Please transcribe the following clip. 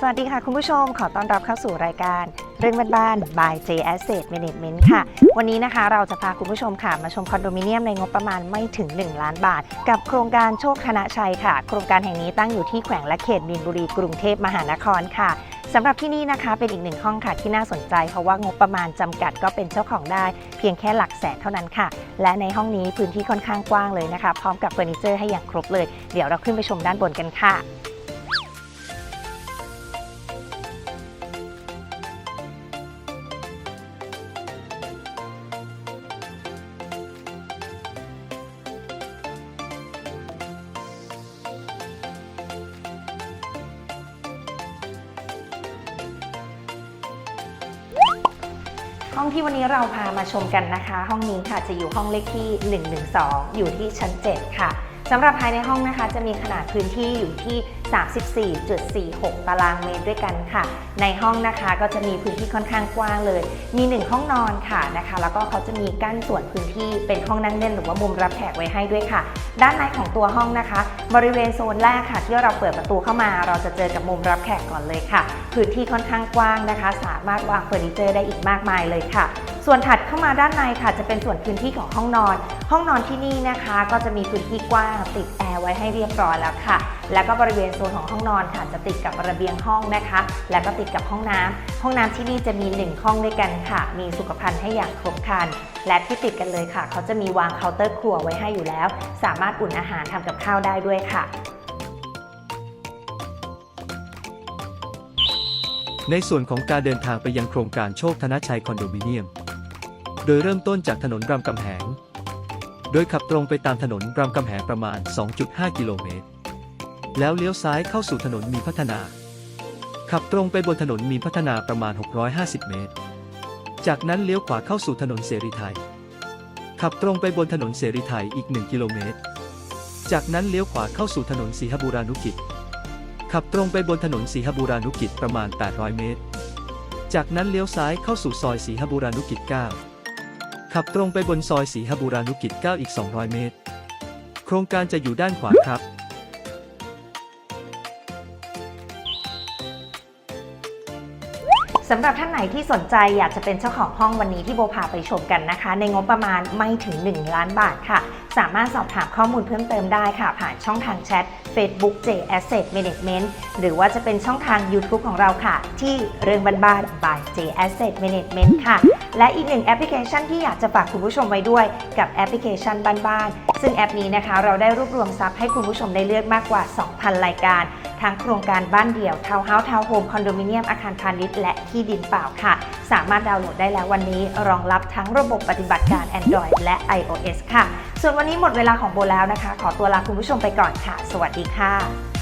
สวัสดีค่ะคุณผู้ชมขอต้อนรับเข้าสู่รายการ เรื่องบ้านๆ by J Asset Management ค่ะ วันนี้นะคะเราจะพาคุณผู้ชมค่ะมาชมคอนโดมิเนียมในงบประมาณไม่ถึง 1 ล้านบาท กับโครงการโชคคณะชัยค่ะ โครงการแห่งนี้ตั้งอยู่ที่แขวงและเขตมีนบุรีกรุงเทพมหานครค่ะสำหรับที่นี่นะคะเป็นอีกหนึ่งห้องค่ะที่น่าสนใจ เพราะว่างบประมาณจำกัดก็เป็นเจ้าของได้ เพียงแค่หลักแสนเท่านั้นค่ะ และในห้องนี้พื้นที่ค่อนข้างกว้างเลยนะคะ พร้อมกับเฟอร์นิเจอร์ให้อย่างครบเลย เดี๋ยวเราขึ้นไปชมด้านบนกันค่ะ ห้องที่วันนี้เราพามาชมกันนะคะ ห้องนี้ค่ะจะอยู่ห้องเลขที่ 112 อยู่ที่ชั้น 7 ค่ะสำหรับภายในห้องนะคะ จะมีขนาดพื้นที่อยู่ที่34.46 ตารางเมตรด้วยกันค่ะ ในห้องนะคะก็จะมีพื้นที่ค่อนข้างกว้างเลย มี 1 ห้องนอนค่ะนะคะ แล้วก็เขาจะมีกั้นส่วนพื้นที่เป็นห้องนั่งเล่นหรือว่ามุมรับแขกไว้ให้ด้วยค่ะ ด้านในของตัวห้องนะคะ บริเวณโซนแรกค่ะ ที่เราเปิดประตูเข้ามา เราจะเจอกับมุมรับแขกก่อนเลยค่ะ พื้นที่ค่อนข้างกว้างนะคะ สามารถวางเฟอร์นิเจอร์ได้อีกมากมายเลยค่ะ ส่วนถัดเข้ามาด้านในค่ะ จะเป็นส่วนพื้นที่ของห้องนอน ห้องนอนที่นี่นะคะ ก็จะมีพื้นที่กว้างติดแอร์ไว้ให้เรียบร้อยแล้วค่ะ แล้วก็บริเวณโซนของห้องนอนค่ะจะติดกับระเบียงห้องนะคะ แล้วก็ติดกับห้องน้ำห้องน้ำที่นี่จะมี 1 ห้องด้วยกันค่ะ มีสุขภัณฑ์ให้อย่างครบครัน และที่ติดกันเลยค่ะ เขาจะมีวางเคาน์เตอร์ครัวไว้ให้อยู่แล้ว สามารถอุ่นอาหารทำกับข้าวได้ด้วยค่ะในส่วนของการเดินทางไปยังโครงการโชคธนชัยคอนโดมิเนียม โดยเริ่มต้นจากถนนรามคำแหง โดยขับตรงไปตามถนนรามคำแหงประมาณ 2.5 กิโลเมตร แล้วเลี้ยวซ้ายเข้าสู่ถนนมีพัฒนา ขับตรงไปบนถนนมีพัฒนาประมาณ 650 เมตร จากนั้นเลี้ยวขวาเข้าสู่ถนนเสรีไทย ขับตรงไปบนถนนเสรีไทยอีก 1 กิโลเมตร จากนั้นเลี้ยวขวาเข้าสู่ถนนสีหบูรานุกิจ ขับตรงไปบนถนนสีหบูรานุกิจประมาณ 800 เมตร จากนั้นเลี้ยวซ้ายเข้าสู่ซอยสีหบูรานุกิจ 9 ขับตรงไปบนซอยสีหบูรานุกิจ 9 อีก 200 เมตร โครงการจะอยู่ด้านขวาครับ สำหรับท่านไหนที่สนใจอยากจะเป็นเจ้าของห้องวันนี้ที่โบพาไปชมกันนะคะ ในงบประมาณไม่ถึง 1 ล้านบาทค่ะ สามารถสอบถามข้อมูลเพิ่มเติมได้ค่ะ ผ่านช่องทางแชท Facebook J Asset Management หรือว่าจะเป็นช่องทาง YouTube ของเราค่ะ ที่เรื่องบ้านๆ by J Asset Management ค่ะ และอีกหนึ่งแอปพลิเคชันที่อยากจะฝากคุณผู้ชมไว้ด้วยกับแอปพลิเคชันบ้านๆซึ่งแอปนี้นะคะ เราได้รวบรวมซับให้คุณผู้ชมได้เลือกมากกว่า 2,000 รายการทั้งโครงการบ้านเดี่ยวทาวน์เฮาส์ทาวน์โฮมคอนโดมิเนียมอาคารพาณิชย์และที่ดินเปล่าค่ะ สามารถดาวน์โหลดได้แล้ววันนี้ รองรับทั้งระบบปฏิบัติการ Android และ iOS ค่ะ ส่วนวันนี้หมดเวลาของโบแล้วนะคะ ขอตัวลาคุณผู้ชมไปก่อนค่ะ สวัสดีค่ะ